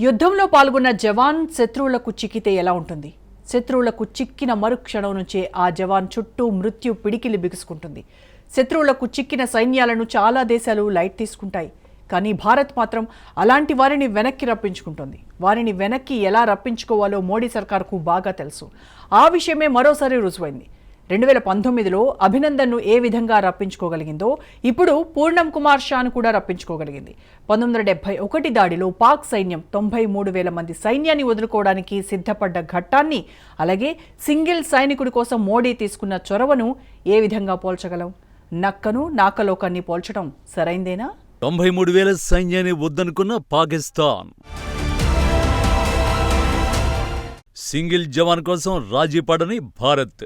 యుద్ధంలో పాల్గొన్న జవాన్ శత్రువులకు చిక్కితే ఎలా ఉంటుంది? శత్రువులకు చిక్కిన మరుక్షణం నుంచే ఆ జవాన్ చుట్టూ మృత్యు పిడికిలి బిగుసుకుంటుంది. శత్రువులకు చిక్కిన సైన్యాలను చాలా దేశాలు లైట్ తీసుకుంటాయి. కానీ భారత్ మాత్రం అలాంటి వారిని వెనక్కి రప్పించుకుంటుంది. వారిని వెనక్కి ఎలా రప్పించుకోవాలో మోడీ సర్కార్కు బాగా తెలుసు. ఆ విషయమే మరోసారి రుజువైంది. రెండు వేల పంతొమ్మిదిలో అభినందన్ను ఏ విధంగా రప్పించుకోగలిగిందో ఇప్పుడు పూర్ణం కుమార్ షాను కూడా రప్పించుకోగలిగింది. పంతొమ్మిది వందల డెబ్బై ఒకటి దాడిలో పాక్ సైన్యం తొంభై మూడు వేల మంది సైన్యాన్ని వదులుకోవడానికి సిద్ధపడ్డ ఘట్టాన్ని అలాగే సింగిల్ సైనికుడి కోసం మోడీ తీసుకున్న చొరవను ఏ విధంగా పోల్చగలం? నక్కను నాకలోకాన్ని పోల్చడం సరైందేనా? తొంభై మూడు వేల సైన్యాన్ని వద్దనుకున్న పాకిస్తాన్. సింగిల్ జవాన్ కోసం రాజీ పడని భారత్.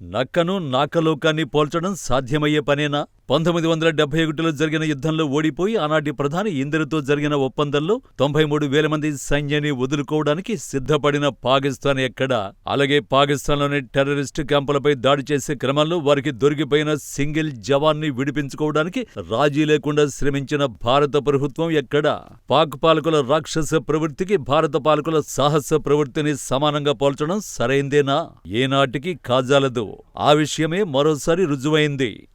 నక్కను నాకలోకాన్ని పోల్చడం సాధ్యమయ్యే పనేనా? పంతొమ్మిది వందల డెబ్బై ఒకటిలో జరిగిన యుద్ధంలో ఓడిపోయి ఆనాటి ప్రధాని ఇందిరతో జరిగిన ఒప్పందంలో తొంభై మూడు వేల మంది సైన్యాన్ని వదులుకోవడానికి సిద్ధపడిన పాకిస్తాన్ ఎక్కడ? అలాగే పాకిస్తాన్లోని టెర్రరిస్టు క్యాంపులపై దాడి చేసే క్రమంలో వారికి దొరికిపోయిన సింగిల్ జవాన్ని విడిపించుకోవడానికి రాజీ లేకుండా శ్రమించిన భారత ప్రభుత్వం ఎక్కడ? పాక్ పాలకుల రాక్షస ప్రవృత్తికి భారత పాలకుల సాహస ప్రవృత్తిని సమానంగా పోల్చడం సరైందేనా? ఏనాటికి కాజాలదు. ఆ విషయమే మరోసారి రుజువైంది.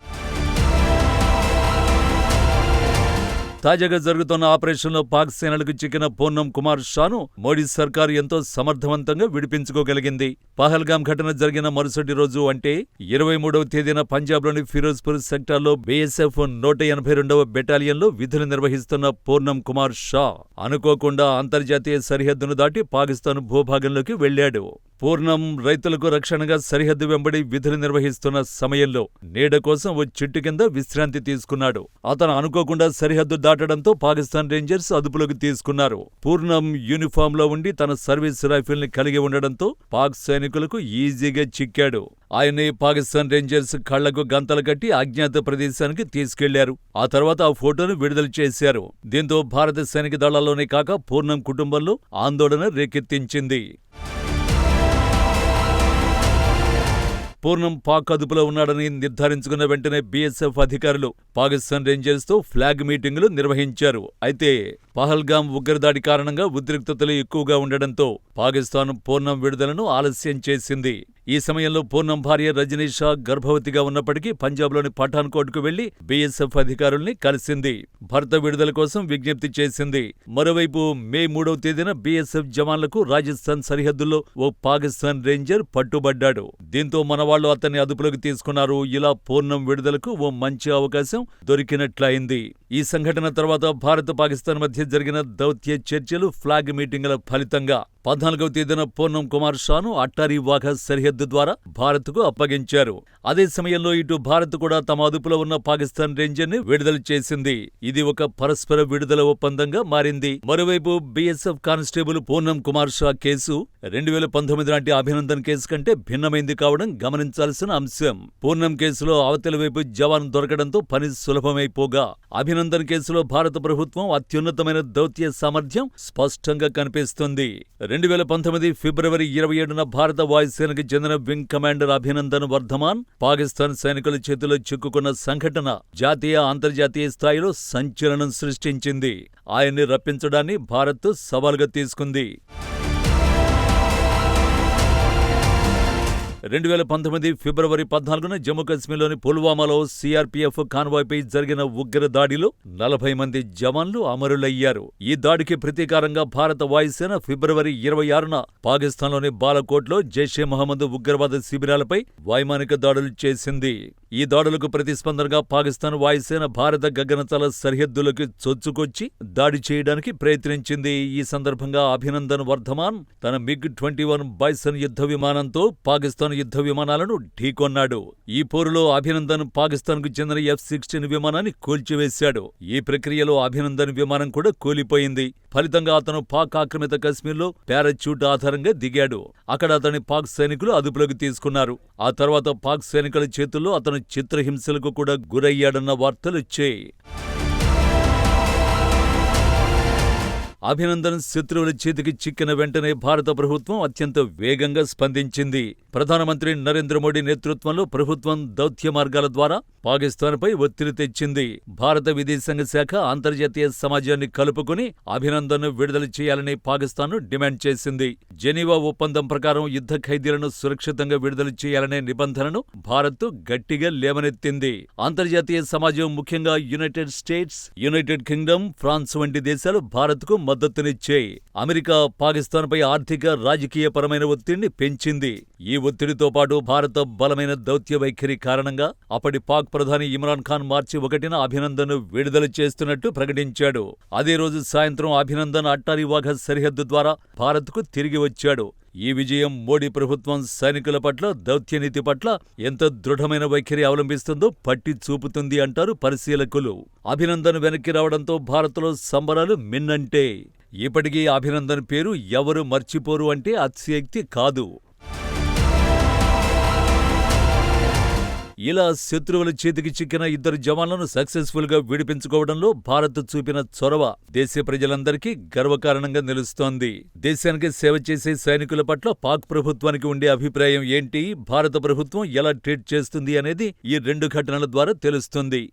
తాజాగా జరుగుతున్న ఆపరేషన్లో పాక్ సేనలకు చిక్కిన పూర్ణం కుమార్ షాను మోడీ సర్కార్ ఎంతో సమర్థవంతంగా విడిపించుకోగలిగింది. పహల్గాం ఘటన జరిగిన మరుసటి రోజు అంటే ఇరవై మూడవ తేదీన పంజాబ్లోని ఫిరోజ్పూర్ సెక్టార్లో బీఎస్ఎఫ్ నూట ఎనభై రెండవ బెటాలియన్లో విధులు నిర్వహిస్తున్న పూర్ణం కుమార్ షా అనుకోకుండా అంతర్జాతీయ సరిహద్దును దాటి పాకిస్తాన్ భూభాగంలోకి వెళ్ళాడు పూర్ణం రైతులకు రక్షణగా సరిహద్దు వెంబడి విధులు నిర్వహిస్తున్న సమయంలో నీడ కోసం ఓ చెట్టు కింద విశ్రాంతి తీసుకున్నాడు. అతను అనుకోకుండా సరిహద్దు దాటడంతో పాకిస్తాన్ రేంజర్స్ అదుపులోకి తీసుకున్నారు. పూర్ణం యూనిఫామ్లో ఉండి తన సర్వీస్ రైఫిల్ని కలిగి ఉండడంతో పాక్ సైనికులకు ఈజీగా చిక్కాడు. ఆయన్ని పాకిస్తాన్ రేంజర్స్ కళ్ళకు గంతలు కట్టి అజ్ఞాత ప్రదేశానికి తీసుకెళ్ళారు. ఆ తర్వాత ఆ ఫోటోను విడుదల చేశారు. దీంతో భారత సైనిక దళాల్లోనే కాక పూర్ణం కుటుంబంలో ఆందోళన రేకెత్తించింది. పూర్ణం పాక్ అదుపులో ఉన్నాడని నిర్ధారించుకున్న వెంటనే బీఎస్ఎఫ్ అధికారులు పాకిస్తాన్ రేంజర్స్తో ఫ్లాగ్ మీటింగులు నిర్వహించారు. అయితే పహల్గాం ఉగ్రదాడి కారణంగా ఉద్రిక్తతలు ఎక్కువగా ఉండడంతో పాకిస్తాన్ పూర్ణం విడుదలను ఆలస్యం చేసింది. ఈ సమయంలో పూర్ణం భార్య రజనీ షా గర్భవతిగా ఉన్నప్పటికీ పంజాబ్లోని పఠాన్కోట్కు వెళ్ళి బీఎస్ఎఫ్ అధికారుల్ని కలిసింది. భర్త విడుదల కోసం విజ్ఞప్తి చేసింది. మరోవైపు మే మూడవ తేదీన బీఎస్ఎఫ్ జవాన్లకు రాజస్థాన్ సరిహద్దుల్లో ఓ పాకిస్తాన్ రేంజర్ పట్టుబడ్డాడు. దీంతో మనవాళ్ళు అతన్ని అదుపులోకి తీసుకున్నారు. ఇలా పూర్ణం విడుదలకు ఓ మంచి అవకాశం దొరికినట్లయింది. ఈ సంఘటన తర్వాత భారత్ పాకిస్తాన్ మధ్య జరిగిన దౌత్య చర్చలు ఫ్లాగ్ మీటింగుల ఫలితంగా పద్నాలుగవ తేదీన పూర్ణం కుమార్ షాను అట్టారీ వాఘా సరిహద్దు ద్వారా భారత్కు అప్పగించారు. అదే సమయంలో ఇటు భారత్ కూడా తమ అదుపులో ఉన్న పాకిస్తాన్ రేంజర్ని విడుదల చేసింది. ఇది ఒక పరస్పర విడుదల ఒప్పందంగా మారింది. మరోవైపు బీఎస్ఎఫ్ కానిస్టేబుల్ పూర్ణం కుమార్ షా కేసు రెండు వేల పంతొమ్మిది నాటి అభినందన్ కేసు కంటే భిన్నమైంది కావడం గమనించాల్సిన అంశం. పూర్ణం కేసులో అవతల వైపు జవాన్ దొరకడంతో పని సులభమైపోగా అభినందన్ కేసులో భారత ప్రభుత్వం అత్యున్నతమైన దౌత్య సామర్థ్యం స్పష్టంగా కనిపిస్తుంది. రెండు వేల పంతొమ్మిది ఫిబ్రవరి ఇరవై ఏడున భారత వాయుసేనకు చెందిన వింగ్ కమాండర్ అభినందన్ వర్ధమాన్ పాకిస్తాన్ సైనికుల చేతిలో చిక్కుకున్న సంఘటన జాతీయ అంతర్జాతీయ స్థాయిలో సంచలనం సృష్టించింది. ఆయన్ని రప్పించడాన్ని భారత్ సవాల్గా తీసుకుంది. రెండు వేల పంతొమ్మిది ఫిబ్రవరి పద్నాలుగున జమ్మూ కాశ్మీర్లోని పుల్వామాలో సిఆర్పీఎఫ్ కాన్వాయ్పై జరిగిన ఉగ్ర దాడిలో నలభై మంది జవాన్లు అమరులయ్యారు. ఈ దాడికి ప్రతీకారంగా భారత వాయుసేన ఫిబ్రవరి ఇరవై ఆరున పాకిస్తాన్లోని బాలకోట్లో జైషే మహమ్మద్ ఉగ్రవాద శిబిరాలపై వైమానిక దాడులు చేసింది. ఈ దాడులకు ప్రతిస్పందనగా పాకిస్తాన్ వాయుసేన భారత గగనతల సరిహద్దులకు చొచ్చుకొచ్చి దాడి చేయడానికి ప్రయత్నించింది. ఈ సందర్భంగా అభినందన్ వర్ధమాన్ తన మిగ్ ట్వంటీ వన్ బైసన్ యుద్ధ విమానంతో పాకిస్తాన్ యుద్ధ విమానాలను ఢీకొన్నాడు. ఈ పోరులో అభినందన్ పాకిస్తాన్కు చెందిన ఎఫ్ సిక్స్టీన్ విమానాన్ని కూల్చివేశాడు. ఈ ప్రక్రియలో అభినందన్ విమానం కూడా కూలిపోయింది. ఫలితంగా అతను పాక్ ఆక్రమిత కశ్మీర్లో పారాచ్యూట్ ఆధారంగా దిగాడు. అక్కడ అతని పాక్ సైనికులు అదుపులోకి తీసుకున్నారు. ఆ తర్వాత పాక్ సైనికుల చేతుల్లో అతను చిత్రహింసలకు కూడా గురయ్యాడన్న వార్తలొచ్చాయి అభినందన్ శత్రువుల చేతికి చిక్కిన వెంటనే భారత ప్రభుత్వం అత్యంత వేగంగా స్పందించింది. ప్రధానమంత్రి నరేంద్ర మోడీ నేతృత్వంలో ప్రభుత్వం దౌత్య మార్గాల ద్వారా పాకిస్తాన్పై ఒత్తిడి తెచ్చింది. భారత విదేశాంగ శాఖ అంతర్జాతీయ సమాజాన్ని కలుపుకుని అభినందన్ను విడుదల చేయాలని పాకిస్తాన్ను డిమాండ్ చేసింది. జెనీవా ఒప్పందం ప్రకారం యుద్ధ ఖైదీలను సురక్షితంగా విడుదల చేయాలనే నిబంధనను భారత్ గట్టిగా లేవనెత్తింది. అంతర్జాతీయ సమాజం ముఖ్యంగా United States United Kingdom France వంటి దేశాలు భారత్కు మద్దతునిచ్చాయి అమెరికా పాకిస్తాన్పై ఆర్థిక రాజకీయ పరమైన ఒత్తిడిని పెంచింది. ఈ ఒత్తిడితో పాటు భారత బలమైన దౌత్య వైఖరి కారణంగా అప్పటి పాక్ ప్రధాని ఇమ్రాన్ ఖాన్ మార్చి ఒకటిన అభినందన్ విడుదల చేస్తున్నట్టు ప్రకటించాడు. అదే రోజు సాయంత్రం అభినందన్ అట్టారీ వాఘ సరిహద్దు ద్వారా భారత్కు తిరిగి వచ్చాడు. ఈ విజయం మోడీ ప్రభుత్వం సైనికుల పట్ల దౌత్యనీతి పట్ల ఎంత దృఢమైన వైఖరి అవలంబిస్తుందో పట్టి చూపుతుంది అంటారు పరిశీలకులు. అభినందన్ వెనక్కి రావడంతో భారత్లో సంబరాలు మిన్నంటే. ఇప్పటికీ అభినందన్ పేరు ఎవరు మర్చిపోరు అంటే అతిశయక్తి కాదు. ఇలా శత్రువుల చేతికి చిక్కిన ఇద్దరు జవాన్లను సక్సెస్ఫుల్గా విడిపించుకోవడంలో భారత్ చూపిన చొరవ దేశ ప్రజలందరికీ గర్వకారణంగా నిలుస్తోంది. దేశానికి సేవ చేసే సైనికుల పట్ల పాక్ ప్రభుత్వానికి ఉండే అభిప్రాయం ఏంటి? భారత ప్రభుత్వం ఎలా ట్రీట్ చేస్తుంది అనేది ఈ రెండు ఘటనల ద్వారా తెలుస్తుంది.